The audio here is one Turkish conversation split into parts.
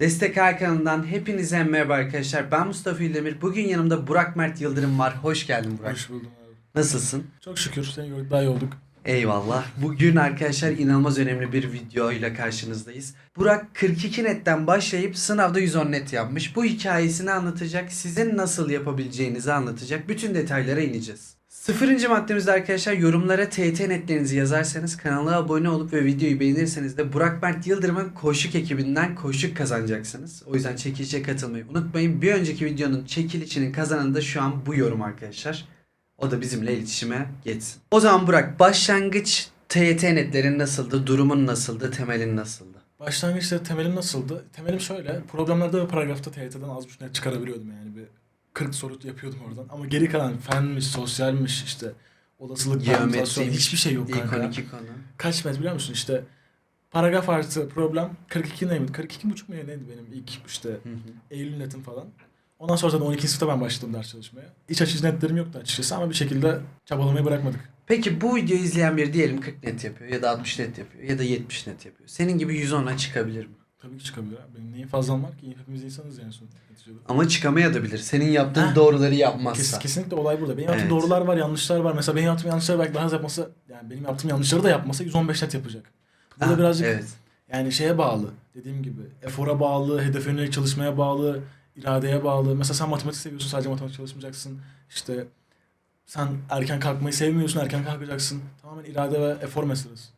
Destek Ay kanalından hepinize merhaba arkadaşlar. Ben Mustafa İldemir. Bugün yanımda Burak Mert Yıldırım var. Hoş geldin Burak. Hoş buldum abi. Nasılsın? Çok şükür seni gördük daha iyi olduk. Eyvallah. Bugün arkadaşlar inanılmaz önemli bir video ile karşınızdayız. Burak 42 netten başlayıp sınavda 110 net yapmış. Bu hikayesini anlatacak, sizin nasıl yapabileceğinizi anlatacak. Bütün detaylara ineceğiz. Sıfırıncı maddemizde arkadaşlar yorumlara TYT netlerinizi yazarsanız kanala abone olup ve videoyu beğenirseniz de Burak Mert Yıldırım'ın koşuk ekibinden koşuk kazanacaksınız. O yüzden çekilişe katılmayı unutmayın. Bir önceki videonun çekilişinin kazananı da şu an bu yorum arkadaşlar. O da bizimle iletişime geçsin. O zaman Burak başlangıç TYT netlerin nasıldı? Durumun nasıldı? Temelin nasıldı? Başlangıçta temelim nasıldı? Temelim şöyle. Programlarda ve paragrafta TYT'den az buçuk net çıkarabiliyordum yani. Bir 40 soru yapıyordum oradan. Ama geri kalan fenmiş, sosyalmiş işte olasılık, permütasyon hiçbir şey yok İlk kanka. 12 konu. Kaç met biliyor musun? İşte paragraf artı problem 42 neydi? 42 buçuk mu neydi benim ilk işte Hı hı. Eylül netim falan. Ondan sonra zaten 12. sınıfta ben başladım ders çalışmaya. İç açıcı netlerim yoktu açıkçası ama bir şekilde çabalamayı bırakmadık. Peki bu videoyu izleyen biri diyelim 40 net yapıyor ya da 60 net yapıyor ya da 70 net yapıyor. Senin gibi 110'a çıkabilir mi? Tabii ki çıkabilir abi. Benim neyin fazlam var ki? Hepimiz insanız yani son neticede. Ama çıkamayabilir. Senin yaptığın Heh. doğruları yapmazsa. Kes, kesinlikle olay burada. Benim yaptığım Evet. doğrular var, yanlışlar var. Mesela benim yaptığım yanlışları belki daha az yapması, yani benim yaptığım yanlışları da yapmasa 115 net yapacak. Burada Ha, birazcık Evet. yani şeye bağlı. Dediğim gibi efora bağlı, hedefe yönelik çalışmaya bağlı, iradeye bağlı. Mesela sen matematik seviyorsun, sadece matematik çalışmayacaksın. İşte sen erken kalkmayı sevmiyorsun, erken kalkacaksın. Tamamen irade ve efor meselesi.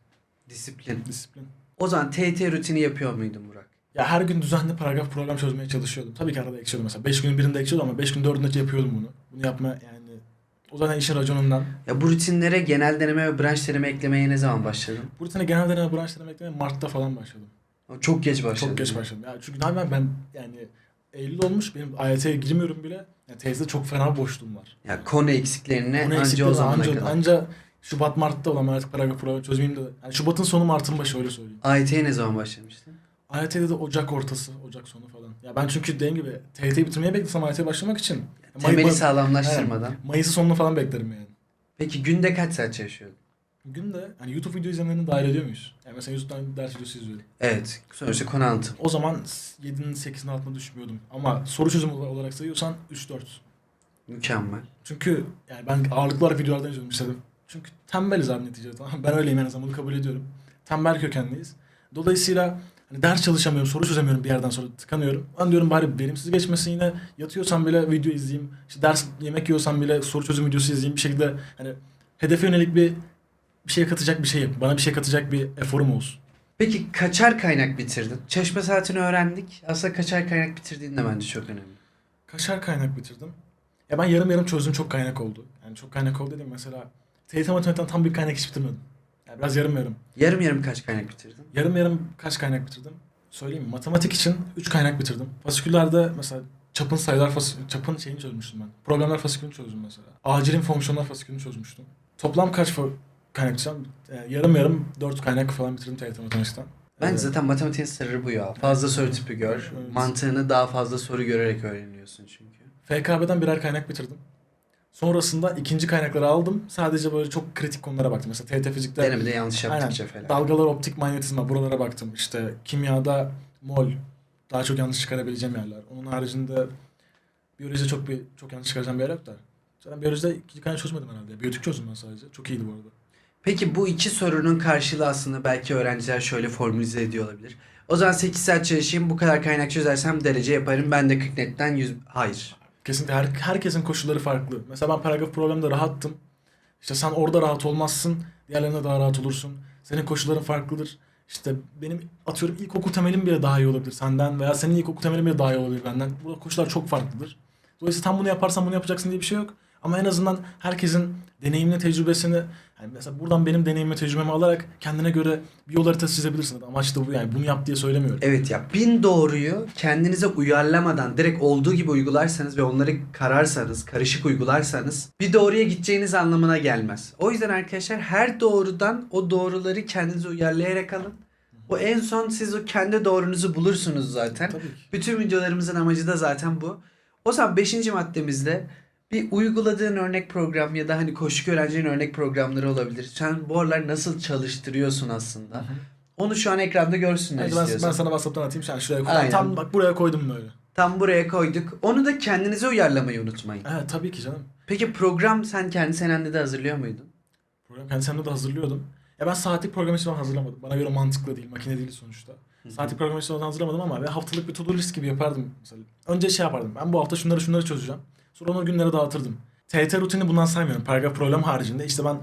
Disiplin. Disiplin. O zaman TYT rutini yapıyor muydun Burak? Ya her gün düzenli paragraf program çözmeye çalışıyordum. Tabii ki arada eksiliyordum mesela. 5 günün birinde eksiliyordum ama 5 gün 4'ünde yapıyordum bunu. Bunu yapma yani o zaten işin raconundan. Ya bu rutinlere genel deneme ve branş deneme eklemeye ne zaman başladın? Bu sene genel deneme branş deneme eklemeye Mart'ta falan başladım. Çok geç başladın. Çok geç başladım. Ya çünkü daha ben, ben yani Eylül olmuş benim AYT'ye girmiyorum bile. Yani tezde çok fena boşluğum var. Ya konu eksiklerine Bunu anca o zamana anca, kadar. anca Şubat Mart'ta olan ben artık paragraf programı çözmeyeyim de. Yani Şubat'ın sonu Mart'ın başı öyle söyleyeyim. AYT'ye ne zaman başlamıştın? AYT'de de Ocak ortası, Ocak sonu falan. Ya ben çünkü dediğim gibi TYT'yi bitirmeye beklesem AYT'ye başlamak için. May- Temeli May- sağlamlaştırmadan. Mayıs'ın sonunu falan beklerim yani. Peki günde kaç saat çalışıyordun? Günde hani YouTube video izlemelerini dahil ediyor muyuz? Yani mesela YouTube'dan ders videosu izliyorum. Evet. Sonuçta konu anlatım. O zaman 7'nin 8'in altına düşmüyordum. Ama soru çözümü olarak sayıyorsan 3-4. Mükemmel. Çünkü yani ben ağırlıklı olarak videolardan izliyorum istedim. Çünkü tembeliz abi neticede tamam mı? Ben öyleyim en azından bunu kabul ediyorum. Tembel kökenliyiz. Dolayısıyla hani ders çalışamıyorum, soru çözemiyorum bir yerden sonra tıkanıyorum. Ben diyorum bari verimsiz geçmesin yine yatıyorsam bile video izleyeyim. İşte ders yemek yiyorsam bile soru çözüm videosu izleyeyim. Bir şekilde hani hedefe yönelik bir bir şey katacak bir şey yap. Bana bir şey katacak bir eforum olsun. Peki kaçar kaynak bitirdin? Çalışma saatini öğrendik. Aslında kaçar kaynak bitirdiğin de bence çok önemli. Kaçar kaynak bitirdim. Ya ben yarım yarım çözdüm çok kaynak oldu. Yani çok kaynak oldu dedim mesela. TYT matematikten tam bir kaynak hiç bitirmedim. Yani biraz yarım yarım. Yarım yarım kaç kaynak bitirdin? Yarım yarım kaç kaynak bitirdim? Söyleyeyim mi? Matematik için 3 kaynak bitirdim. Fasiküllerde mesela çapın sayılar fas çapın şeyini çözmüştüm ben. Programlar fasikülünü çözdüm mesela. Acilin fonksiyonlar fasikülünü çözmüştüm. Toplam kaç kaynak bitirdim? Yani yarım yarım 4 kaynak falan bitirdim TYT matematikten. Bence Evet. zaten matematiğin sırrı bu ya. Fazla soru tipi gör. Evet. Mantığını daha fazla soru görerek öğreniyorsun çünkü. FKB'den birer kaynak bitirdim. Sonrasında ikinci kaynakları aldım. Sadece böyle çok kritik konulara baktım. Mesela TYT fizikte Denemede yanlış yaptıkça falan. dalgalar, optik manyetizma buralara baktım. İşte kimyada mol daha çok yanlış çıkarabileceğim yerler. Onun haricinde biyolojide çok bir çok yanlış çıkaracağım bir yer yok da. Zaten biyolojide ikinci kaynak çözmedim herhalde. Biyotik çözdüm ben sadece. Çok iyiydi bu arada. Peki bu iki sorunun karşılığı aslında belki öğrenciler şöyle formülize ediyor olabilir. O zaman 8 saat çalışayım bu kadar kaynak çözersem derece yaparım. Ben de 40 netten 100... Hayır. Kesinlikle her, herkesin koşulları farklı. Mesela ben paragraf programında rahattım. İşte sen orada rahat olmazsın. Diğerlerinde daha rahat olursun. Senin koşulların farklıdır. İşte benim atıyorum ilkokul temelim bile daha iyi olabilir senden veya senin ilkokul temelin bile daha iyi olabilir benden. Burada koşullar çok farklıdır. Dolayısıyla tam bunu yaparsan bunu yapacaksın diye bir şey yok. Ama en azından herkesin deneyimini, tecrübesini yani mesela buradan benim deneyimimi, tecrübemi alarak kendine göre bir yol haritası çizebilirsin. Amaç da bu yani bunu yap diye söylemiyorum. Evet ya bin doğruyu kendinize uyarlamadan direkt olduğu gibi uygularsanız ve onları kararsanız, karışık uygularsanız bir doğruya gideceğiniz anlamına gelmez. O yüzden arkadaşlar her doğrudan o doğruları kendinize uyarlayarak alın. O en son siz o kendi doğrunuzu bulursunuz zaten. Tabii ki. Bütün videolarımızın amacı da zaten bu. O zaman 5. maddemizde bir uyguladığın örnek program ya da hani koşuk öğrencinin örnek programları olabilir. Sen bu aralar nasıl çalıştırıyorsun aslında? Onu şu an ekranda görsünler Evet, ben, istiyorsan. ben sana WhatsApp'tan atayım. Sen şuraya koy. Aynen. Tam bak buraya koydum böyle. Tam buraya koyduk. Onu da kendinize uyarlamayı unutmayın. Evet tabii ki canım. Peki program sen kendi senende de hazırlıyor muydun? Program kendi kendimde de hazırlıyordum. Ya ben saatlik program için hazırlamadım. Bana göre mantıklı değil. Makine değil sonuçta. Saatlik program için hazırlamadım ama ben haftalık bir to-do list gibi yapardım mesela. Önce şey yapardım. Ben bu hafta şunları şunları çözeceğim. Sonra onu günlere dağıtırdım. TYT rutini bundan saymıyorum. Paragraf problem haricinde. İşte ben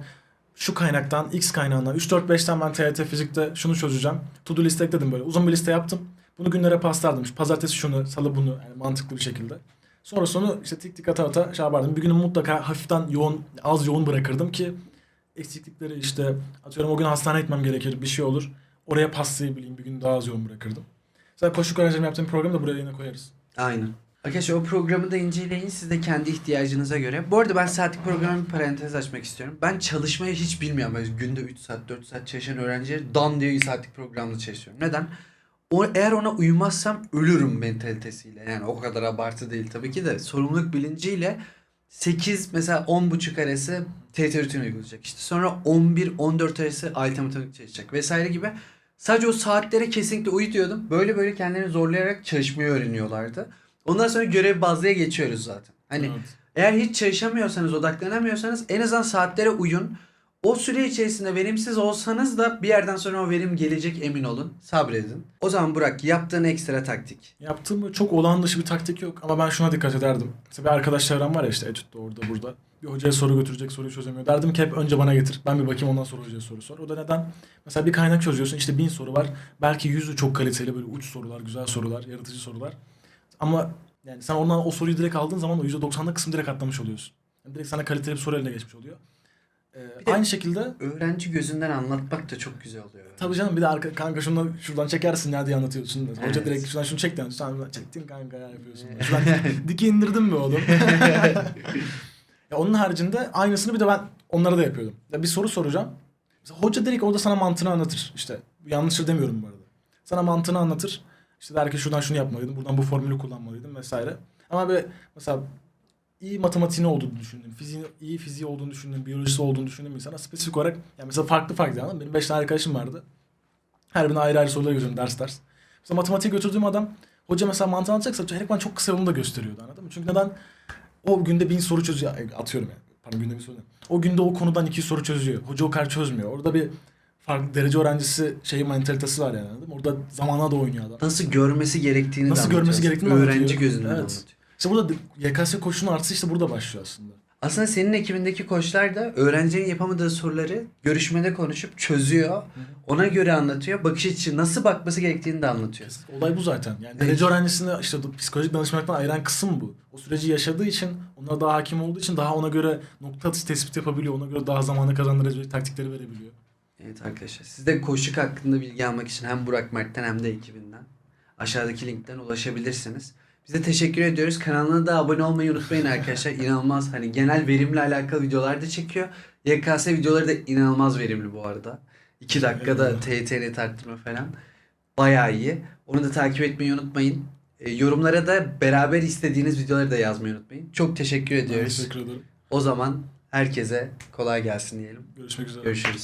şu kaynaktan, X kaynağından, 3-4-5'ten ben TYT fizikte şunu çözeceğim. To-do liste ekledim böyle. Uzun bir liste yaptım. Bunu günlere paslardım. İşte pazartesi şunu, salı bunu. Yani mantıklı bir şekilde. Sonra sonu işte tik tik ata ata şey yapardım. Bir günü mutlaka hafiften yoğun, az yoğun bırakırdım ki eksiklikleri işte atıyorum o gün hastaneye gitmem gerekir bir şey olur. Oraya paslayabileyim bir gün daha az yoğun bırakırdım. Mesela koşu garajlarım yaptığım programı da buraya yine koyarız. Aynen. Arkadaşlar o programı da inceleyin. Siz de kendi ihtiyacınıza göre. Bu arada ben saatlik programa bir parantez açmak istiyorum. Ben çalışmayı hiç bilmiyorum. Böyle günde 3 saat 4 saat çalışan öğrencileri dan diye saatlik programda çalışıyorum. Neden? O, eğer ona uymazsam ölürüm mentalitesiyle. Yani o kadar abartı değil tabii ki de. Sorumluluk bilinciyle 8 mesela 10 buçuk arası TYT rutini uygulayacak. İşte sonra 11-14 arası matematik çalışacak vesaire gibi. Sadece o saatlere kesinlikle uyu diyordum. Böyle böyle kendilerini zorlayarak çalışmayı öğreniyorlardı. Ondan sonra görev bazlıya geçiyoruz zaten. Hani Evet. eğer hiç çalışamıyorsanız, odaklanamıyorsanız en azından saatlere uyun. O süre içerisinde verimsiz olsanız da bir yerden sonra o verim gelecek emin olun. Sabredin. O zaman Burak yaptığın ekstra taktik. Yaptığım çok olağan dışı bir taktik yok ama ben şuna dikkat ederdim. Mesela bir arkadaş çevrem var ya işte etütte orada burada. Bir hocaya soru götürecek soruyu çözemiyor. Derdim ki hep önce bana getir. Ben bir bakayım ondan sonra hocaya soru sor. O da neden? Mesela bir kaynak çözüyorsun işte bin soru var. Belki yüzü çok kaliteli böyle uç sorular, güzel sorular, yaratıcı sorular. Ama yani sen ondan o soruyu direkt aldığın zaman o %90'lık kısmı direkt atlamış oluyorsun. Yani direkt sana kaliteli bir soru eline geçmiş oluyor. Ee, aynı şekilde Öğrenci gözünden anlatmak da çok güzel oluyor. Tabii canım bir de arka, kanka şunu şuradan çekersin ya diye anlatıyorsun. Hoca Evet. direkt şuradan şunu çek diyor. Sen çektin kanka ya yapıyorsun. Şuradan dik- diki indirdim mi oğlum? ya onun haricinde aynısını bir de ben onlara da yapıyordum. Ya bir soru soracağım. Mesela hoca direkt orada sana mantığını anlatır. İşte yanlışır demiyorum bu arada. Sana mantığını anlatır. İşte der ki şuradan şunu yapmalıydım. Buradan bu formülü kullanmalıydım vesaire. Ama böyle mesela iyi matematiğini olduğunu düşündüğüm, fiziği, iyi fiziği olduğunu düşündüğüm, biyolojisi olduğunu düşündüğüm insana spesifik olarak yani mesela farklı farklı yani benim 5 tane arkadaşım vardı. Her birine ayrı ayrı sorular götürdüm ders ders. Mesela matematiğe götürdüğüm adam hoca mesela mantığı anlatacaksa bana çok kısa yolunu da gösteriyordu anladın mı? Çünkü neden? O günde bin soru çözüyor. Atıyorum yani. Pardon günde bir soru. O günde o konudan iki soru çözüyor. Hoca o kadar çözmüyor. Orada bir farklı derece öğrencisi şey mantalitesi var yani anladın mı? Orada zamana da oynuyor adam. Nasıl görmesi gerektiğini Nasıl de görmesi anlatıyorsun. gerektiğini Öğrenci anlatıyor. gözünden Evet. anlatıyor. İşte burada YKS koşunun artısı işte burada başlıyor aslında. Aslında senin ekibindeki koçlar da öğrencinin yapamadığı soruları görüşmede konuşup çözüyor. Ona göre anlatıyor. Bakış açısı nasıl bakması gerektiğini de anlatıyor. Olay bu zaten. Yani derece öğrencisini işte bu psikolojik danışmanlıktan ayıran kısım bu. O süreci yaşadığı için, onlara daha hakim olduğu için daha ona göre nokta atışı tespit yapabiliyor. Ona göre daha zamanı kazandırabilecek taktikleri verebiliyor. Evet arkadaşlar siz de koşuk hakkında bilgi almak için hem Burak Mert'ten hem de ekibinden aşağıdaki linkten ulaşabilirsiniz. Bize teşekkür ediyoruz. Kanalına da abone olmayı unutmayın arkadaşlar. İnanılmaz hani genel verimle alakalı videolar da çekiyor. YKS videoları da inanılmaz verimli bu arada. 2 dakikada. TYT'ni tarttırma falan. Bayağı iyi. Onu da takip etmeyi unutmayın. E, yorumlara da beraber istediğiniz videoları da yazmayı unutmayın. Çok teşekkür ediyoruz. Teşekkür ederim. O zaman herkese kolay gelsin diyelim. Görüşmek üzere. Görüşürüz.